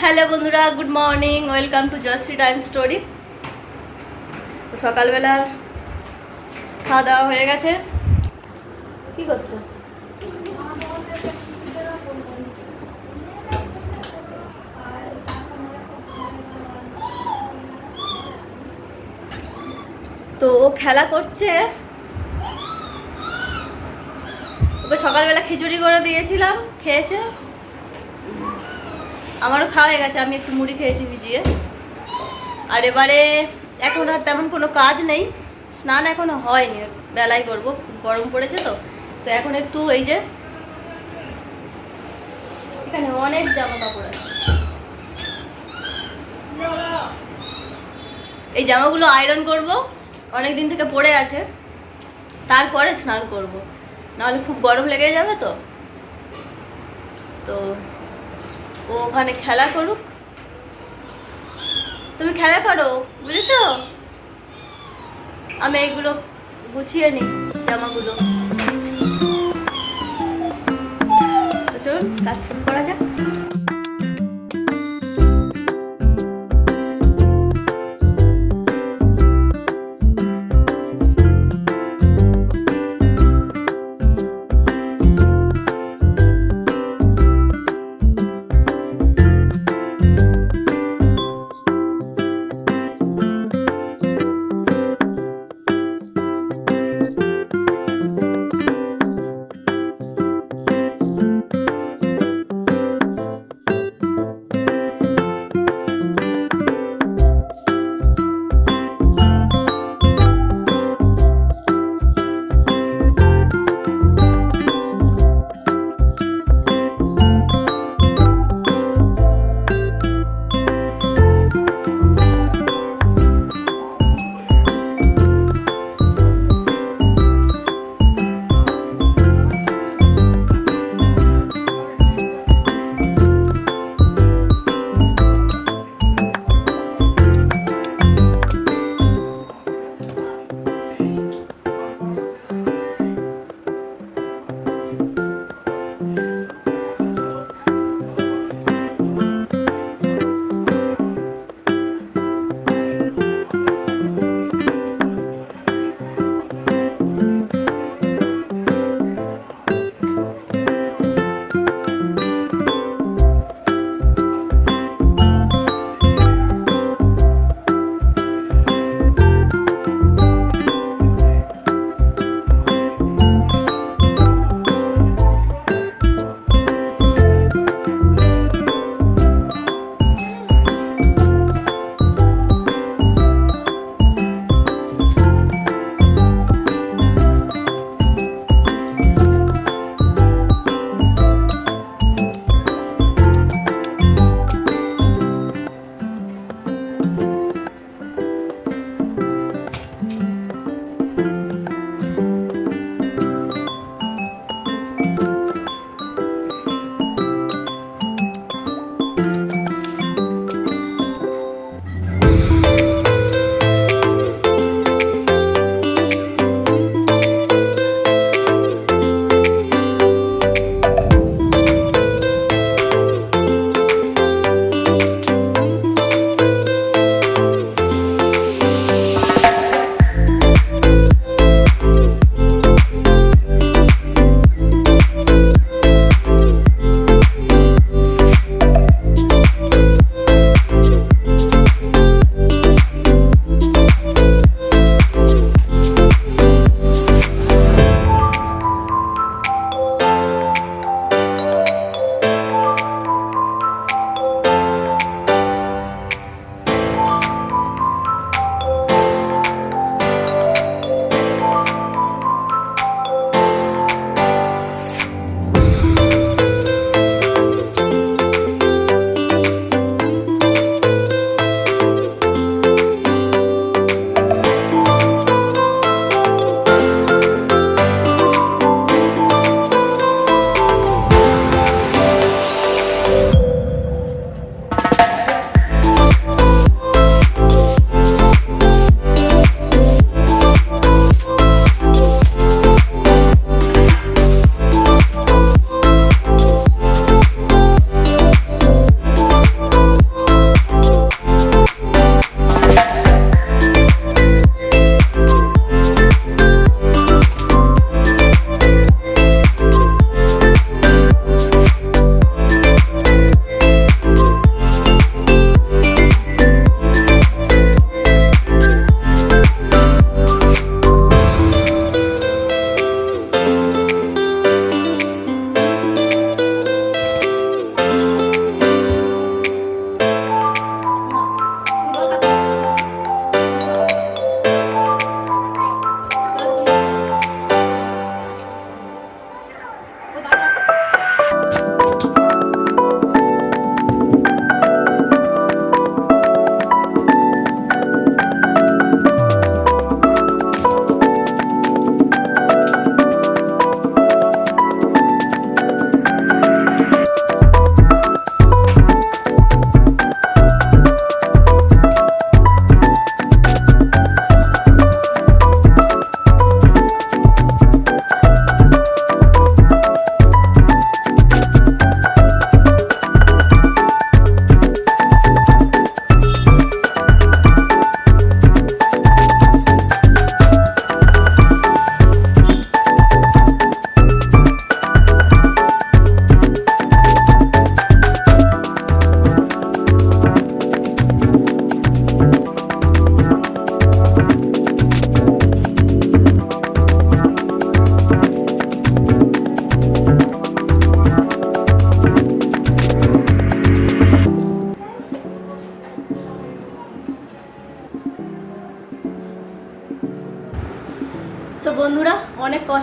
Hello বন্ধুরা, good morning, welcome to just time story. তো সকালবেলা খাওয়া দাওয়া হয়ে গেছে। কি করছ? তো ও খেলা করছে। ওকে সকালবেলা খিচুড়ি করে দিয়েছিলাম, খেয়েছে? আমারও খাওয়া হয়ে গেছে, আমি একটু মুড়ি খেয়েছি ভিজিয়ে। আর এবারে এখন আর তেমন কোনো কাজ নেই। স্নান এখনও হয়নি বেলায় করব, গরম পড়েছে তো। তো এখন একটু এই যে এখানে অনেক জামা কাপড় আছে। এই জামাগুলো আয়রন করব অনেক দিন থেকে পড়ে আছে। তারপরে স্নান করব। নাহলে খুব গরম লেগে যাবে তো। তো ও ওখানে খেলা করুক। তুমি খেলা করো, বুঝেছ? আমি এগুলো গুছিয়ে নিই, জামাগুলো। চলুন, কাজ করা যাক।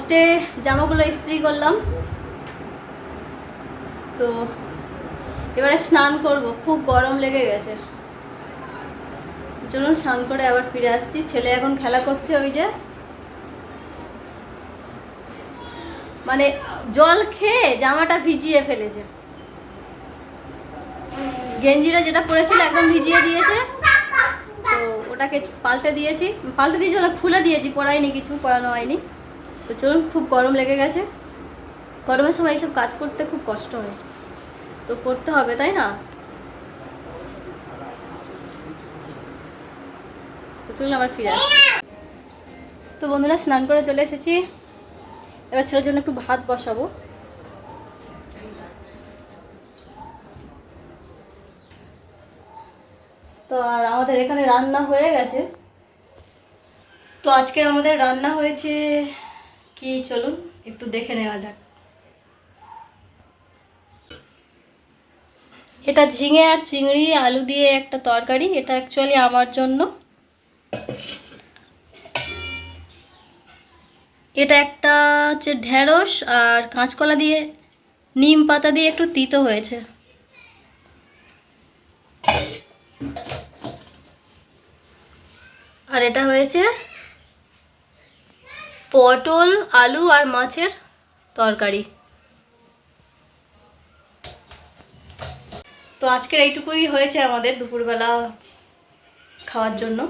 কষ্টে জামাগুলো ইস্ত্রি করলাম। তো এবারে স্নান করব, খুব গরম লেগে গেছে। চলুন স্নান করে আবার ফিরে আসছি। ছেলে এখন খেলা করছে ওই যে। মানে জল খেয়ে জামাটা ভিজিয়ে ফেলেছে। গেঞ্জিটা যেটা পরেছিল একদম ভিজিয়ে দিয়েছে। তো ওটাকে পাল্টে দিয়েছি। পাল্টে দিয়েছি ওটা খুলে দিয়েছি, পরাইনি কিছু, পরানো হয়নি। তো চলুন, খুব গরম লেগে গেছে। গরমের সময় এইসব কাজ করতে খুব কষ্ট হয়। তো করতে হবে, তাই না? তো চলুন আবার ফিরে আসি। তো বন্ধুরা, স্নান করে চলে এসেছি। এবার ছেলের জন্য একটু ভাত বসাবো। তো আর আমাদের এখানে রান্না হয়ে গেছে। তো আজকের আমাদের রান্না হয়েছে কি, চলুন, একটু দেখে নেওয়া যাক। এটা ঝিঙে আর চিংড়ি, আলু দিয়ে একটা তরকারি, এটা অ্যাকচুয়ালি আমার জন্য। এটা একটা হচ্ছে ঢেঁড়স আর কাঁচকলা দিয়ে, নিম পাতা দিয়ে একটু তিতো হয়েছে। আর এটা হয়েছে পটল, আলু আর মাছের তরকারি। তো আজকের এইটুকুই হয়েছে আমাদের দুপুরবেলা খাওয়ার জন্য।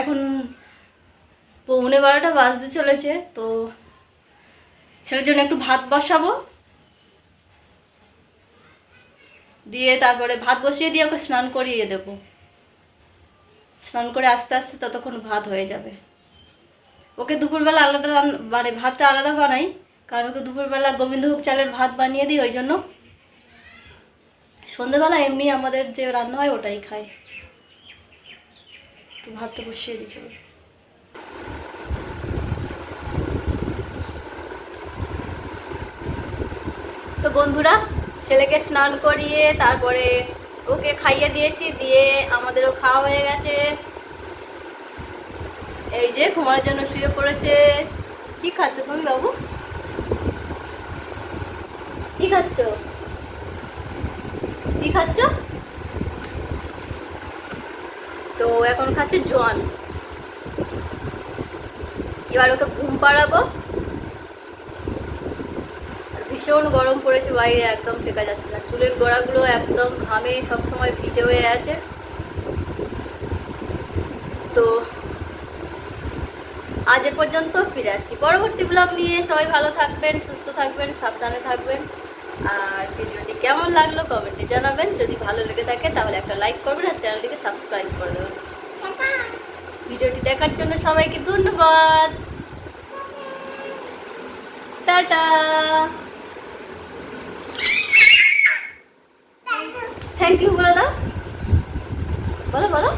এখন পৌনে বারোটা বাজতে চলেছে, তো ছেলের জন্য একটু ভাত বসাবো। দিয়ে তারপরে ভাত বসিয়ে দিয়ে ওকে স্নান করিয়ে দেবো। স্নান করে আস্তে আস্তে ততক্ষণ ভাত হয়ে যাবে। ওকে দুপুরবেলা আলাদা মানে ভাতটা আলাদা বানাই, কারণ ওকে দুপুরবেলা গোবিন্দভোগ চালের ভাত বানিয়ে দিই, ওই জন্য। সন্ধেবেলা এমনি আমাদের যে রান্না হয়, ওটাই খাই। তো ভাতটা বসিয়ে দিচ্ছি তো বন্ধুরা, ছেলেকে স্নান করিয়ে তারপরে ওকে খাইয়ে দিয়েছি, দিয়ে আমাদেরও খাওয়া হয়ে গেছে। এই যে ঘুমানোর জন্য শুয়ে পড়েছে। কি খাচ্ছ তুমি বাবু? কি খাচ্ছ? কি খাচ্ছ? তো এখন খাচ্ছে জোয়ান। এবার ওকে ঘুম পাড়াবো। ভীষণ গরম পড়েছে বাইরে, একদম টেকা যাচ্ছে না। চুলের গোড়াগুলো একদম ঘামে সবসময় ভিজে হয়ে আছে। তো আজ এ পর্যন্ত ফিরে আসছি। পরবর্তী ব্লগ নিয়ে সবাই ভালো থাকবেন, সুস্থ থাকবেন, সাবধানে থাকবেন। আর ভিডিওটি কেমন লাগল কমেন্টে জানাবেন। যদি ভালো লেগে থাকে তাহলে একটা লাইক করবেন আর চ্যানেলটিকে সাবস্ক্রাইব করে দেবেন। ভিডিওটি দেখার জন্য সবাইকে ধন্যবাদ। টাটা! থ্যাংক ইউ বলে দাও বলো বলো।